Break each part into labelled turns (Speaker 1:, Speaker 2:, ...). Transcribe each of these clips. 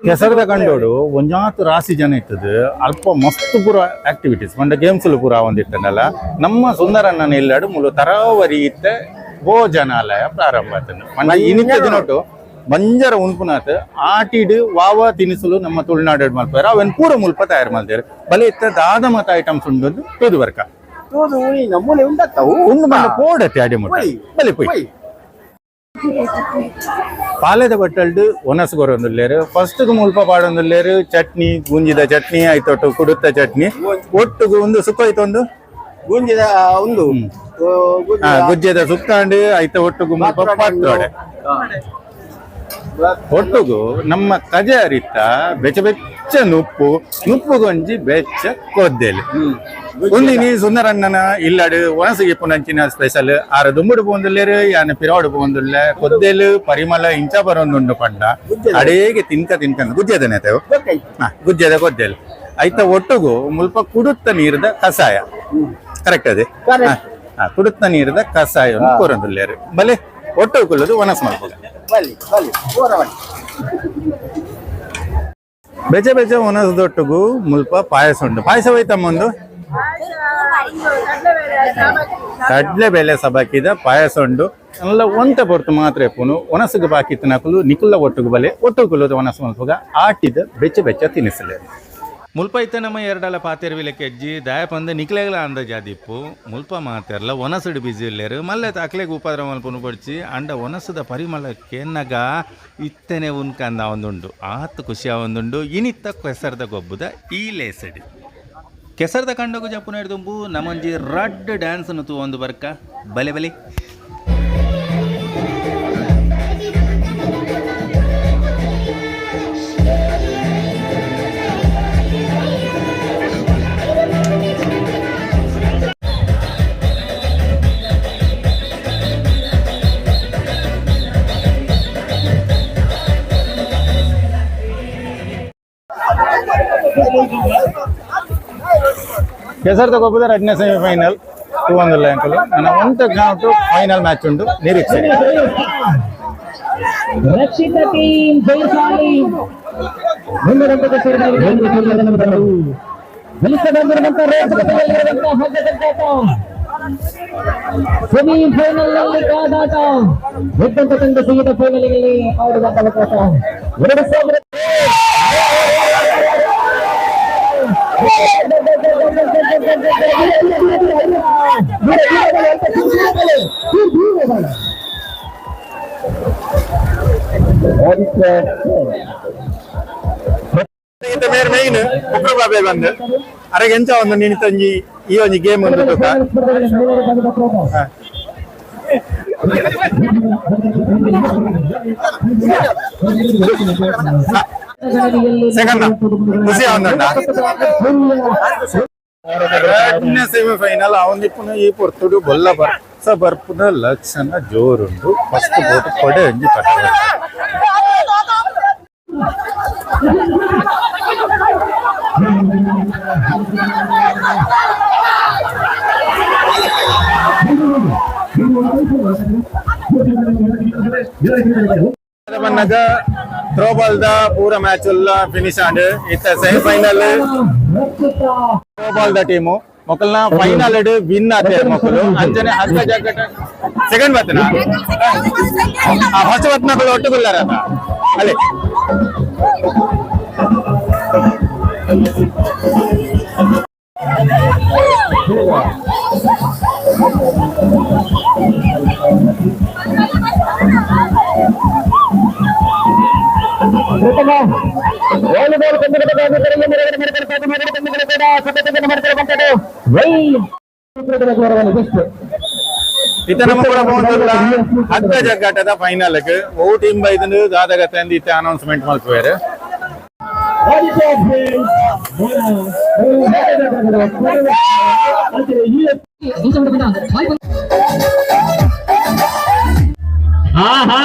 Speaker 1: ಕೆಸರದ ಕಂಡೋಡು ಒಂಜಾತು ರಾಶಿ ಜನ ಇತ್ತದು ಅಲ್ಪ ಮಸ್ತ್ ಪೂರ ಆಕ್ಟಿವಿಟೀಸ್ ಮಂಡ ಗೇಮ್ಸ್ ಪೂರ ಒಂದಿಟ್ಟನಲ್ಲ. ನಮ್ಮ ಸುಂದರಣ್ಣನ ಇಲ್ಲಾಡು ಮುಲು ತರಾವರಿ ಇತ್ತ ಭೋಜನಾಲಯ ಪ್ರಾರಂಭ ಆತನು ಮಂಡ ಇನಿತ ದಿನೊಟ್ಟು ಬಂಜರ ಉನ್ಪುನಾತ್ ಆಟಿಡ್ ವಾವ ತಿನಿಸುಲು ನಮ್ಮ ತುಳುನಾಡು ಮಲ್ಪಾರ ಅವನ್ ಪೂರ ಮುಲ್ಪ ತಯಾರು ಮಾಡ್ತಾರೆ ಬಲೆ ಇತ್ತ ದಾದ ಮತ ಐಟಮ್ಸ್ ಉಂಡು ತೂದು ಒಂದು ಮಂಡ ಪೋಡತ್ತೆ ಅಡಿ ಮುಟ್ಟ. ಬಲೆ ಪೊಯ್. ಪಾಲೆದ ಬಟ್ಟಲ್ಡು ಒನಸ್ಗೊರೊಂದುಲ್ಲೇರು ಫಸ್ಟ್ ಮುಲ್ಪ ಪಾಡೊಂದುಲ್ಲೇರು ಚಟ್ನಿ ಗುಂಜಿದ ಚಟ್ನಿ ಆಯ್ತೊಟ್ಟು ಕುಡುತ್ತ ಚಟ್ನಿ. ಒಟ್ಟು ಒಂದು ಸುಕ್ಕ ಆಯ್ತೊಂದು?
Speaker 2: ಗುಂಜಿದ ಒಂದು.
Speaker 1: ಗುಜ್ಜದ ಸುಕ್ಕಾಂಡು ಆಯ್ತ ಒಟ್ಟುಗು ಮುಲ್ಪ ಪಾತ್ರೋಡೆ.
Speaker 2: ಹಾ.
Speaker 1: ಒಟ್ಟುಗು ನಮ್ಮ ಕಜೆ ಅರಿತ ಬೆಚ್ಚ ಬೆಚ್ಚ ನುಪ್ಪು ನುಪ್ಪು ಗೊಂಜಿ ಬೆಚ್ಚ ಗೊದೆಲ್
Speaker 2: ಉಂದಿನಿ
Speaker 1: ಒಂದಿನಿ ಸುಂದರಣ್ಣನ ಇಲ್ಲಡು ಒಣಸಿಗೆ ಪುನಂಚಿನ ಸ್ಪೆಷಲ್ ಆರ ದುಂಬುಡು ಪೋಂದುಲ್ಲೇರು ಯಾನ ಪಿರಾಡು ಪೋಂದುಲ್ಲ ಕೊದ್ದೇಲು ಪರಿಮಳ ಇಂಚ ಬರೋಂದುಂಡು ಪಂಡ. ಅಡೇಗೆ ತಿನ್ಕ ತಿನ್ಕ
Speaker 2: ಗುಜ್ಜೆದ
Speaker 1: ನೆತೆವು ಗುಜ್ಜೆದ ಕೊದ್ದೇಲು. ಐತ ಒಟ್ಟುಗು ಮುಲ್ಪ ಕುಡುತ್ತ ನೀರದ ಕಸಾಯ ಕರೆಕ್ಟ್ ಅದೇ? ಕುಡುತ್ತ ನೀರದ ಕಸಾಯವನ್ನು ಕೊರಂದುಲ್ಲೇರು. ಬಲೆ ಒಟ್ಟು ಕೊಲ್ಲದು ಒಣಸ್ ಮಾಡ್ಬೋದು?
Speaker 2: ಬಲಿ ಬಲಿ ಪೂರ
Speaker 1: ಮುಲ್ಪ ಪಾಯಸ ಉಂಟು. ಪಾಯಸ ಹೋಯ್ತಮ್ಮೊಂದು ಕಡ್ಲೆ ಬೆಲೆ ಸಬಾಕಿದ ಪಾಯಸ ಉಂಡು ಎಲ್ಲ ಒಂತ ಪೊರ್ತು ಮಾತ್ರ ಪೂನು ಒಣಸುಗು ಬಾಕಿತ್ತು ನಕಲು ನಿಕುಲ್ಲ ಒಟ್ಟುಗು ಬಲೆ. ಒಟ್ಟು ಕುಲದ ಒಣಸು ಮುಲ್ಪಗ ಆಟಿದ ಬೆಚ್ಚ ಬೆಚ್ಚ ತಿನಿಸಲೆ. ಮುಲ್ಪ ನಮ್ಮ ಎರಡಲ ಪಾತೆರ್ವಿಲೆ ಕೆಜ್ಜಿ ದಾಯ ಪಂದ ನಿಕ್ಲೆಗ್ಲ ಅಂದ ಜಾದಿಪ್ಪು ಮುಲ್ಪ ಮಾತೆರ್ಲ ಒನಸಡು ಬಿಸಿ ಇಲ್ಲೇರು ಮಲ್ಲೆ ಅಕ್ಲೆಗ್ ಉಪದ್ರ ಮಲ್ಪುನು ಪಡಿಸಿ ಅಂಡ ಒನಸದ ಪರಿಮಳ ಕೆನ್ನಗ ಇತ್ತನೆ ಉನ್ಕಂದ ಒಂದುಂಡು ಆತ್ ಖುಷಿ ಒಂದುಂಡು ಇನಿತ್ತ ಕೆಸರದ ಗೊಬ್ಬುದ ಈ ಲೇಸಡಿ ಕೆಸರದ ಕಂಡಗು ಜಪ್ಪು ನಡೆದುಂಬು, ನಮಂಜಿ ರಡ್ ಡ್ಯಾನ್ಸ್ ತು ಒಂದು ಬರ್ಕ. ಬಲೆ ಬಲೆ. ಕೆಸರದ ಗೊಬ್ಬದ ಎರಡನೇ ಸೆಮಿಫೈನಲ್ ಒಂದು ಅಂಕಲ್. ನನ್ನ ಒಂದು ಗ್ರೌಂಡ್ ಫೈನಲ್ ಮ್ಯಾಚ್ ಉಂಟು. ನಿರೀಕ್ಷೆ
Speaker 3: ರಕ್ಷಿತ ಟೀಮ್ನಲ್ಲಿ ಕಾದಾಟ. ಗೆದ್ದಂತ ತಂಡ ಸಿಗಿದ ಫೈನಲ್ನಲ್ಲಿ ಆಡುವಂತ ಅವಕಾಶ. ಎರಡು ಸಾವಿರ
Speaker 1: ಈತ ಮೇರೆ ಮೈನ್ ಕುಕ್ರ ಬಾಬೆ ಬಂದು ಅರೆಗೆ ಎಂಚ ಒಂದು ನಿನಿತ ಒಂಜಿ ಈ ಒಂಜಿ ಗೇಮ್ ಒಂದು ತೂಕ ಹಾ. ಸೆಕೆಂಡ್ ಖುಷಿ ಅವನುಂಡ ಎರಡನೇ ಸೆಮಿಫೈನಲ್ ಅವನಿಪ್ಪುನ ಈ ಪೊರ್ತುಡು ಬೊಲ್ಲ ಬರ್ಸ ಬರ್ಪುನ ಲಕ್ಷಣ ಜೋರುಂಡು ಫಸ್ಟ್ ಬೋಟ್ ಕೊಡೆ ಥ್ರೋಬಾಲ್ ದ ಪೂರ ಮ್ಯಾಚ್ ಎಲ್ಲ ಫಿನಿಶ್ ಆಂಡ್ ಇತ್ತ ಸೆಮಿಫೈನಲ್ ಥ್ರೋಬಾಲ್ ದ ಟೀಮ್ ಮಕ್ಕಳನ್ನ ಫೈನಲ್ ಇಡ್ ವಿನ್ ಆತೆ ಮೊಕಲು ಅಂಚನೆ ಹತ್ತ ಜಾಗಟ ಸೆಕೆಂಡ್ ಬರ್ತನ ಫಸ್ಟ್ ಬತ್ ಮಕ್ಕಳು ಒಟ್ಟುಗುಲ್ಲಾರ ಅಲ್ಲಿ.
Speaker 3: ಪ್ರಥಮ
Speaker 1: ಹೋಗುದಿಲ್ಲ ಹತ್ತ ಜಗ್ಗಾಟದ ಫೈನಲ್ ಓ ಟೀಮ್ ಬೈದಂದು ದಾದಗತ್ತೆ ಅಂದ್ ಇತ್ತ ಅನೌನ್ಸ್ಮೆಂಟ್ ಮಾಡ್ಕೋಯಾರ
Speaker 3: ಆಹಾ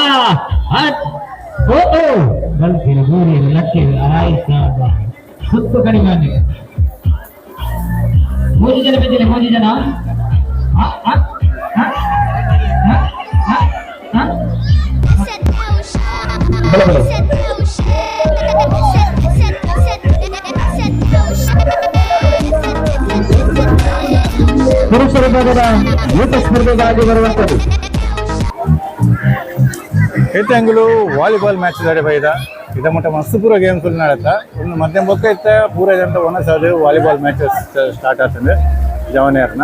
Speaker 3: ಹಟ್ ಓ بل في الغور يلقي بالأرائك சுத்து
Speaker 4: கடிமாங்க மூச்சு ஜன பத்தில மூச்சு ஜனா
Speaker 3: ಪುರುಷರ ಭಾಗದ ಯೂತ ಸ್ಪರ್ಧೆಗಾಗಿ ಬರುವಂತದ್ದು
Speaker 1: ಏತಂಗುಲು ವಾಲಿಬಾಲ್ ಮ್ಯಾಚ್ ದಾಡೆ ಬೈದ. ಇದ ಮಟ್ಟ ಮಸ್ತ್ ಪೂರ ಗೇಮ್ಸ್ ನಡತ್ತ ಒಂದು ಮಧ್ಯ ಬೊಕ್ಕ ಇತ್ತ ಪೂರ ಜನತ ಒನಸದು ವಾಲಿಬಾಲ್ ಮ್ಯಾಚಸ್ ಸ್ಟಾರ್ಟ್ ಆಗ್ತದೆ ಜವನೇರ್ನ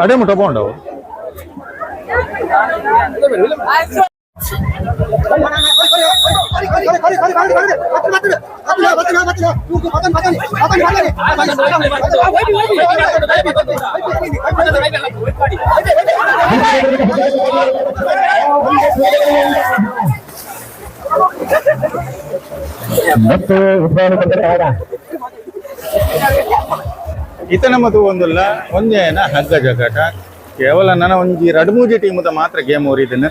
Speaker 1: అడే ముట్ట బాగుండవు
Speaker 3: ಮತ್ತು
Speaker 1: ಇತನ ಮತ್ತು ಒಂದುಲ್ಲ ಒಂದೇನ ಹಗ್ಗ ಜಗಾಟ ಕೇವಲ ನನ್ನ ಒಂಜಿ ಎರಡು ಮೂಜಿ ಟೀಮ್ ಮಾತ್ರ ಗೇಮ್ ಓರಿದನು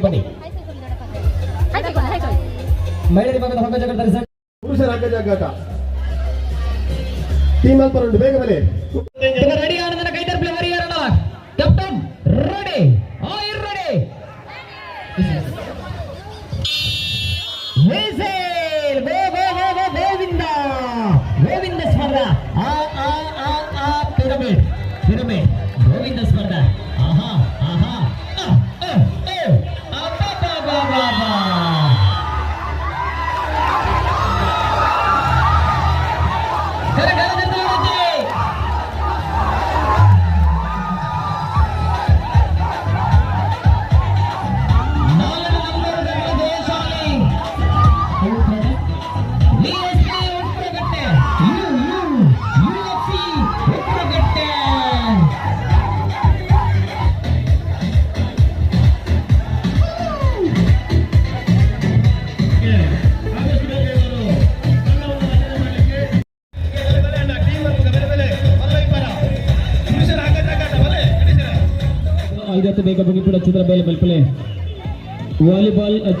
Speaker 3: ಬನ್ನಿ ಮಹಿಳೆಯರ ಭಾಗದ ಹೊಸ ಜಗತ್ತ ರಿಸಲ್ಟ್
Speaker 4: ಪುರುಷರ ಹಗ್ಗ ಜಗ್ಗಾಟ ಟೀಮ್ ಅಲ್ಪ ಉಂಟು ಬೇಗ ಬಲೆ
Speaker 3: ರೆಡಿ ಆನಂದನ ಕೈ ತರಪಲಿ ಹರಿಹರಣ ಕ್ಯಾಪ್ಟನ್ ರೆಡಿ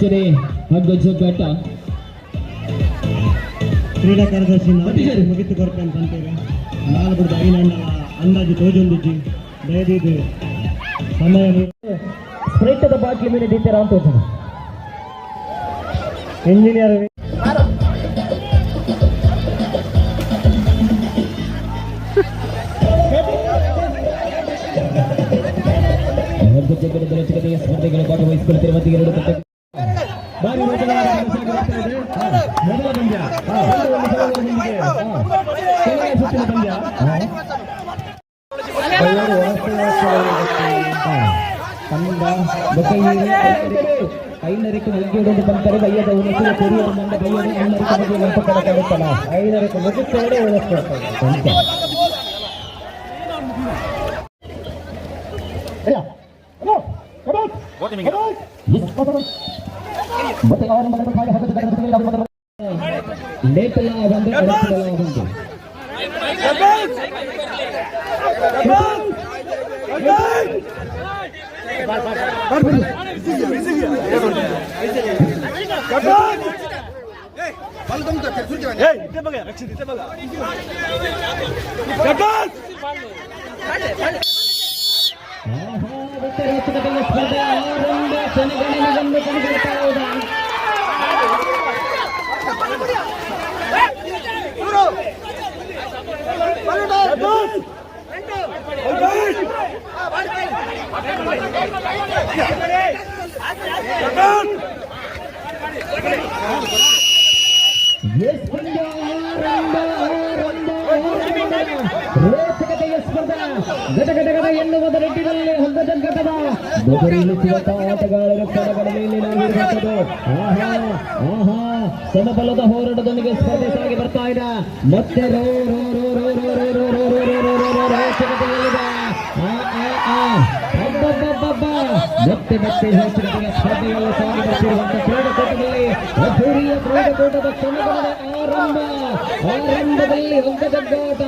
Speaker 3: ವಾಲಿಬಾಲ್ ಅಚ್ಚರಿ ಹಗ್ಗ ಜಗ್ಗಾಟ
Speaker 5: ಕ್ರೀಡಾ ಕಾರ್ಯದರ್ಶಿ ನಾವು ಮುಗಿತು ಕೊಡ್ತೇನೆ ಅಂತೇಳಿ ನಾನು ಬಿಡ್ದು ಐನಣ್ಣ ಅಂದಾಜು ತೋಜೊಂದಿಜ್ಜಿ ದಯದಿದ್ದು ಸಮಯ ಮೀರಿ
Speaker 3: ಸ್ಪ್ರೈಟದ ಬಾಟ್ಲಿ ಮೇಲೆ ದೀತಾರ ಅಂತ ಹೋಗ್ತಾನೆ
Speaker 5: ಎಂಜಿನಿಯರ್
Speaker 3: ಹಗ್ಗ ಜಗ್ಗದ ಬೆಳಚಕತೆಯ ಸ್ಪರ್ಧೆಗಳು ಭಾಗವಹಿಸಿಕೊಳ್ತಿರುವ ಎರಡು ತಂಡ
Speaker 5: ಬಾರಿ ಓಟಗಾರ ಮೊದಲ ಪಂದ್ಯ ಕೊನೆಯ ಸುತ್ತಿನ ಪಂದ್ಯ
Speaker 3: ತನ್ನಿಂದ ಐನರಕ್ಕೆ ಮುಗಿಯೋದೊಂದು ಬಂದರೆ ಬೈಯದ ಉಳಿಸಿದ ಕೊರಿಯ ಬಂದ ಬೈಯದ ಐನರಕ್ಕೆ ಬಗ್ಗೆ ನೆನಪು ಕೊಡಕ್ಕಾಗುತ್ತಲ್ಲ ಐನರಕ್ಕೆ ಮುಗಿಸ್ತೇವೆ ಉಳಿಸ್ಕೊಳ್ತಾರೆ Come on! Come on! Come on! ಸ್ಪರ್ಧೆ ಆರಂಭ ಕೊನೆಗೊಳ್ಳುವುದೆಂದು ರೋಚಕತೆಯ ಸ್ಪರ್ಧೆ ಗಟ ಎನ್ನುವುದ ನಿಟ್ಟಿನಲ್ಲಿ ರೋ ರೋ ರೋ ಆಟಗಾರರ ರೋ ಮೇಲೆ ರೋ ಆಹಾ ಆಹಾ ಸಮಬಲದ ಹೋರಾಟದೊಂದಿಗೆ ಸ್ಪರ್ಧೆ ಸಾಗಿ ಬರ್ತಾ ಇದೆ ಮತ್ತೆ ರೋ ರೋ ರೋ ರೋ ರೋ ರೋ ರೋ ರೋ ರೋ ರೋ ರೋ ರೋ ರೋ ರೋಚಕತೆಯಲ್ಲಿದೆ ಮತ್ತೆ ಮತ್ತೆ ಹೆಚ್ಚಿನ ಸ್ಪರ್ಧೆಯಲ್ಲಿ ಸಾಗಿ ಬರ್ತಿರುವಂತಹ ಕ್ರೀಡಾಕೂಟದಲ್ಲಿ ಅದ್ದೂರಿಯ ಕ್ರೀಡಾಕೂಟದ ಕ್ಷಣಗಳ ಆರಂಭ. ಆರಂಭದಲ್ಲಿ ಅಂಕದಗ್ಗಾಟ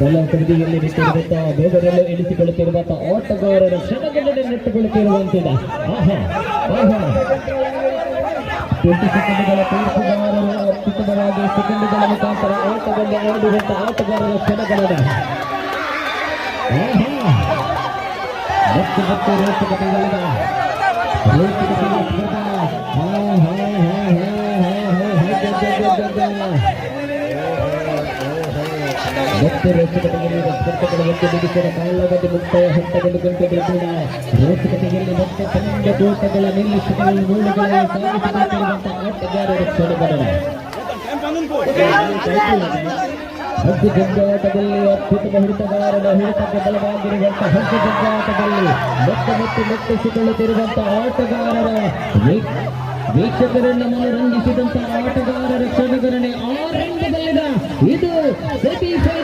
Speaker 3: ಬಲ ಕಡಿದಿಯಲ್ಲಿ ಬಿಟ್ಟಿರುವಂತಹ ಬೇಗರಲ್ಲೂ ಇಳಿಸಿಕೊಳ್ಳುತ್ತಿರುವಂತಹ ಆಟಗಾರರ ಕ್ಷಣಗಳಲ್ಲಿ ನೆಟ್ಟುಕೊಳ್ಳುತ್ತಿರುವಂತಿದೆ ಆಹಾ ಆಹಾ. ಎಂಟು ಸೆಕೆಂಡ್ಗಳ ತೀರ್ಪುಗಾರರು ಅತ್ಯುತ್ತಮವಾಗಿ ಸೆಕೆಂಡ್ಗಳ ಮುಖಾಂತರ ಆಡಿರುವಂತಹ ಆಟಗಾರರ ಕ್ಷಣಗಳಿದೆ. ಆಹಾ. ಮತ್ತೆ ಮತ್ತೆ ರೋಹಿತ್ ಕತೆಗಳಿದ ರೋಹಿತ್ ಮತ್ತೆ ರೋಹಿತ್ ಕತೆಗಳಿದ ಸ್ಪರ್ಧೆಗಳ ಬಗ್ಗೆ ಬಿಡಿಸಿದ ಕಾಲದಲ್ಲಿ ಮುಕ್ತಾಯ ಹಂತಗಳು ಗಂಟೆಗಳು ಕೂಡ ರೋಹಿತ್ ಕತೆಯಲ್ಲಿ ಮತ್ತೆ ತನ್ನ ತೋಟಗಳ ನಿಲ್ಲಿಸಿದ ಮೂಲಗಳನ್ನು ಸಾಗಿಸಿಕೊಂಡಿರುವಂತಹ ಆಟಗಾರರು ಹಂಚಿ ಜಂಜಾಟದಲ್ಲಿ ಅದ್ಭುತ ಹಿಡಿತಗಾರನ ಹಿಡಿತಕ್ಕೆ ಬಲವಾಗಿರುವಂತಹ ಹಂಚಿ ಜಂಜಾಟದಲ್ಲಿ ಮೊತ್ತ ಮೊತ್ತು ಮೆಟ್ಟಿಸಿಕೊಳ್ಳುತ್ತಿರುವಂತಹ ಆಟಗಾರರ ವೀಕ್ಷಕರನ್ನು ಮನರಂಜಿಸಿದಂತಹ ಆಟಗಾರರ ಕ್ಷಣಗಣನೆ ಆರಂಭದಲ್ಲಿನ ಇದು ಸೆಮಿಫೈನಲ್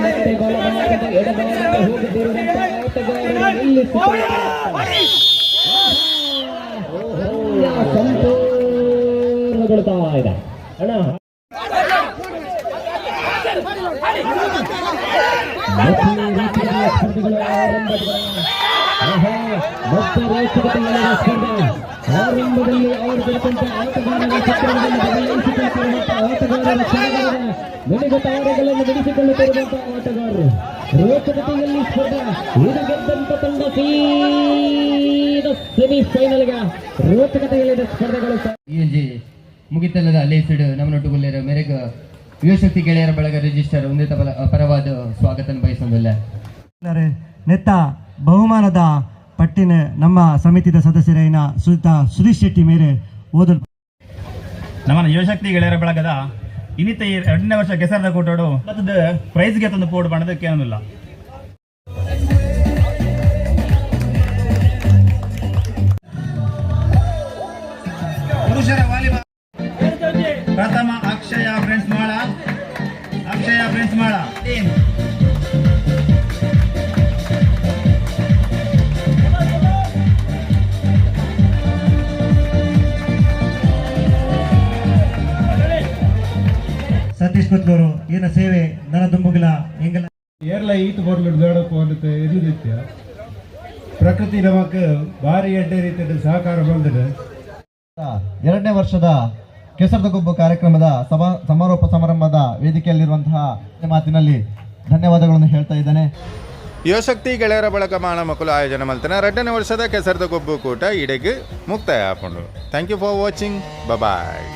Speaker 3: ಭಾಗದಲ್ಲಿ ಬಲ ಭಾಗದ ಎಡಭಾಗಕ್ಕೆ ಹೋಗುತ್ತಿರುವಂತಹ ಆಟಗಾರರು ನಿಲ್ಲಿಸಿದ್ದಾರೆ ಸಂಪೂರ್ಣಗೊಳ್ತಾ ಇದೆ ಹಣ ಸ್ಪರ್ಧೆಗಳ ಆರಂಭ ಮತ್ತೆ ರೋಚಕತೆಯ ಸ್ಪರ್ಧೆ. ಆರಂಭದಲ್ಲಿ ಅವರು ಗೆದ್ದಂತ ಆಟಗಾರರ ಚಿತ್ರಗಳನ್ನು ಬದಲಾಯಿಸಿಕೊಳ್ಳುತ್ತಿರುವಂತಹ ಆಟಗಾರರ ಕ್ಷಣಗಳಿದೆ ಮಿನುಗ ತಾರೆಗಳನ್ನು ಬಿಡಿಸಿಕೊಳ್ಳುತ್ತಿರುವಂತಹ ಆಟಗಾರರು. ರೋಚಕತೆಯಲ್ಲಿ ಸ್ಪರ್ಧೆ. ಇದು ಗೆದ್ದಂತ ತಂಡ ಸೀದಾ ಸೆಮಿಫೈನಲ್ಗೆ ರೋಚಕತೆಯಲ್ಲಿದೆ ಸ್ಪರ್ಧೆಗಳು
Speaker 6: ಯುಎಲ್ಜಿ ಮುಗಿತಲ್ಲದ ಲೇಸಿಡ್ ನಮ್ಮನೊಟ್ಟುಗುಲ್ಲೇರ ಮೇರೆಗೆ. ಯುವಶಕ್ತಿ ಗೆಳೆಯರ ಬಳಗ ರಿಜಿಸ್ಟರ್ ಉನ್ನತ ಪರವಾದ ಸ್ವಾಗತ ಬಯಸೊಂದಿಲ್ಲ
Speaker 5: ನೆತ್ತ ಬಹುಮಾನದ ಪಟ್ಟಿನ ನಮ್ಮ ಸಮಿತಿದ ಸದಸ್ಯರೈನ ಸುಜಿತ ಸುಧೀಶ್ ಶೆಟ್ಟಿ ಮೇಲೆ ಓದಲ್
Speaker 7: ನಮ್ಮ ಯುವಶಕ್ತಿ ಗೆಳೆಯರ ಬಳಗದ ಇನ್ನಿತ ಎರಡನೇ ವರ್ಷ ಕೆಸರದ ಕೂಟೋಡು ಮತ್ತದ ಪ್ರೈಸ್ಗೆ ತಂದು ಪೋಡ್ ಮಾಡೋದಕ್ಕೆ ಏನಿಲ್ಲ ಪುರುಷರ ವಾಲಿಬಾಲ್
Speaker 5: ಈನ ಸೇವೆ ನನ್ನ ದುಂಬುಗಿಲ ಎಂಗಲ
Speaker 4: ಏರ್ಲ ಈತ ಬರ್ಲು ಅಂತ ಎದುರಿತ್ಯ ಪ್ರಕೃತಿ ನಮಕ್ ಭಾರಿ ಎಡ್ಡೆ ರೀತಿಯ ಸಹಕಾರ ಬಂದಿದೆ.
Speaker 8: ಎರಡನೇ ವರ್ಷದ ಕೆಸರದ ಗುಬ್ಬು ಕಾರ್ಯಕ್ರಮದ ಸಭಾ ಸಮಾರೋಪ ಸಮಾರಂಭದ ವೇದಿಕೆಯಲ್ಲಿರುವಂತಹ ಮಾತಿನಲ್ಲಿ ಧನ್ಯವಾದಗಳನ್ನು ಹೇಳ್ತಾ ಇದ್ದೇನೆ.
Speaker 1: ಯುವಶಕ್ತಿ ಗೆಳೆಯರ ಬಳಕ ಮಾಣ ಮಕ್ಕಳು ಆಯೋಜನೆ ಮಾಡ್ತಾನೆ ಎರಡನೇ ವರ್ಷದ ಕೆಸರದ ಗುಬ್ಬು ಕೂಟ ಇಡೆಗೆ ಮುಕ್ತಾಯ ಹಾಕೊಂಡು thank you for watching bye